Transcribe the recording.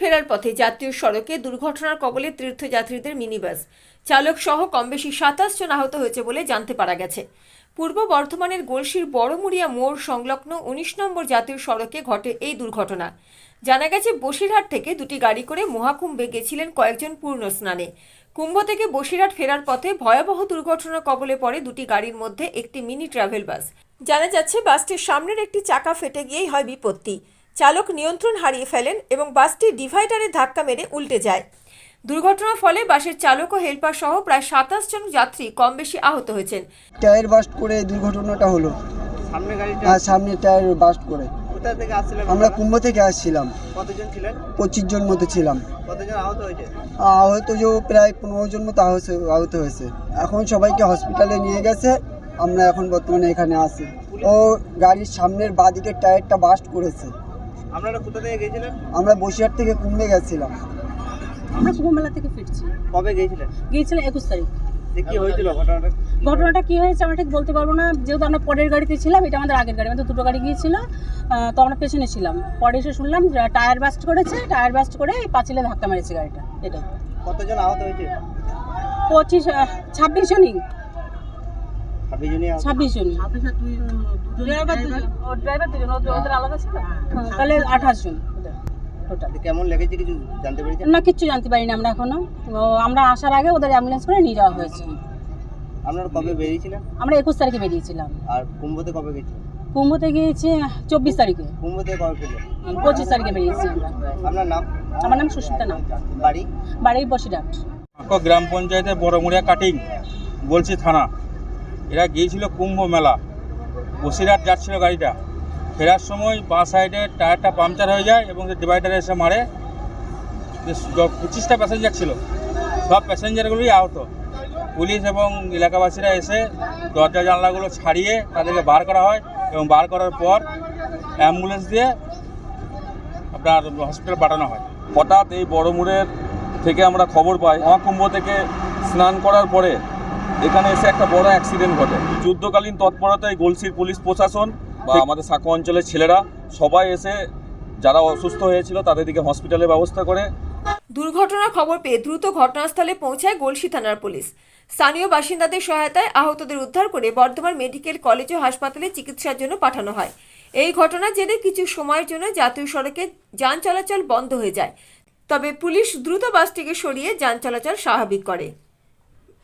ফেরার পথে জাতীয় সড়কে দুর্ঘটনার কবলে তীর্থযাত্রীদের মিনিবাস। চালক সহ কমবেশি সাতাশ জন আহত হয়েছে বলে জানতে পারা গেছে। পূর্ব বর্ধমানের গলসির বড়মুড়িয়া মোড় সংলগ্ন উনিশ নম্বর জাতীয় সড়কে ঘটে এই দুর্ঘটনা। জানা গেছে, বসিরহাট থেকে দুটি গাড়ি করে মহাকুম্ভে গেছিলেন কয়েকজন পূর্ণ স্নানে। কুম্ভ থেকে বসিরহাট ফেরার পথে ভয়াবহ দুর্ঘটনার কবলে পড়ে দুটি গাড়ির মধ্যে একটি মিনি ট্রাভেল বাস। জানা যাচ্ছে, বাসটির সামনের একটি চাকা ফেটে গিয়েই হয় বিপত্তি। চালক নিয়ন্ত্রণ হারিয়ে ফেলেন এবং বাসটি ডিভাইডারে ধাক্কা মেরে উল্টে যায়। দুর্ঘটনার ফলে বাসের চালক ও হেলপার সহ প্রায় সাতাশ জন যাত্রী কম বেশি আহত হয়েছেন। টায়ার বাস্ট করে দুর্ঘটনাটা হলো। সামনে গাড়িটা? আর সামনে টায়ার বাস্ট করে। কোথা থেকে আসছিলেন? আমরা কুম্ভ থেকে আসছিলাম। কতজন ছিলেন? পঁচিশ জন মতো ছিলাম। কতজন আহত হয়েছে? আহত যে প্রায় পনেরো জন মতো আহত আহত হয়েছে। এখন সবাইকে হসপিটালে নিয়ে গেছে। আমরা এখন বর্তমানে এখানে আছি। ও গাড়ির সামনের বাঁদিকের টায়ারটা বাস্ট করেছে। আপনারা কোথা থেকে গিয়েছিলেন? আমরা বসিরহাট থেকে কুম্ভে গেছিলাম। আমরা কুম্ভমেলা থেকে ফিরছি। কবে গিয়েছিলেন? গিয়েছিলাম একুশ তারিখ। কি হয়েছিল ঘটনাটা? ঘটনাটা কি হয়েছে আমরা ঠিক বলতে পারব না। যেহেতু আমরা পরের গাড়িতে ছিলাম এটা আমাদের আগের গাড়ি আমাদের দুটো গাড়ি গিয়েছিল। তো আমরা পেছনে ছিলাম। পরে এসে শুনলাম টায়ার বাস্ট করেছে। টায়ার বাস্ট করে এই পাঁচিলে ধাক্কা মেরেছে গাড়িটা। এটাই। কতজন আহত হয়েছে? পঁচিশ ছাব্বিশ জনই। ছাব্বিশ ওদের আলাদা ছিল? হ্যাঁ, তাহলে আঠাশ জন কেমন লেগেছে কিছু জানতে পেরেছেন? না কিচ্ছু জানতে পারি না আমরা এখনও। আমরা আসার আগে ওদের অ্যাম্বুলেন্স করে নিয়ে যাওয়া হয়েছে। আপনারা কবে বেরিয়েছিলেন? আমরা একুশ তারিখে বেরিয়েছিলাম। আর কুম্ভতে কবে গেছিলেন? কুম্ভতে গিয়েছি চব্বিশ তারিখে। কুম্ভ থেকে কবে ফিরলেন? পঁচিশ তারিখে বেরিয়েছি আপনার নাম? আমার নাম সুস্মিতা নাম বাড়ি? বাড়ি বসিরহাট। গ্রাম পঞ্চায়েতের বড়মুড়িয়া কাটিং বলছি থানা। এরা গিয়েছিল কুম্ভ মেলা। বসিরহাট যাচ্ছিল গাড়িটা। ফেরার সময় বাঁ সাইডে টায়ারটা পাংচার হয়ে যায় এবং ডিভাইডারে এসে মারে। পঁচিশটা প্যাসেঞ্জার ছিল। সব প্যাসেঞ্জারগুলোই আহত। পুলিশ এবং এলাকাবাসীরা এসে দরজা জানলাগুলো ছাড়িয়ে তাদেরকে বার করা হয় এবং বার করার পর অ্যাম্বুলেন্স দিয়ে আপনার হসপিটাল পাঠানো হয়। হঠাৎ এই বড়মুড়ের থেকে আমরা খবর পাই। মহাকুম্ভ থেকে স্নান করার পরে এখানে এসে একটা বড় অ্যাক্সিডেন্ট ঘটে। যুদ্ধকালীন তৎপরতায় গলসির পুলিশ প্রশাসন বা আমাদের সাঁকো অঞ্চলের ছেলেরা সবাই এসে যারা অসুস্থ হয়েছিল তাদের দিকে হসপিটালের ব্যবস্থা করে। দুর্ঘটনার খবর পেয়ে দ্রুত ঘটনাস্থলে পৌঁছায় গলসি থানার পুলিশ। স্থানীয় বাসিন্দাদের সহায়তায় আহতদের উদ্ধার করে বর্ধমান মেডিকেল কলেজ ও হাসপাতালে চিকিৎসার জন্য পাঠানো হয়। এই ঘটনার জেরে কিছু সময়ের জন্য জাতীয় সড়কে যান চলাচল বন্ধ হয়ে যায়। তবে পুলিশ দ্রুত বাসটিকে সরিয়ে যান চলাচল স্বাভাবিক করে।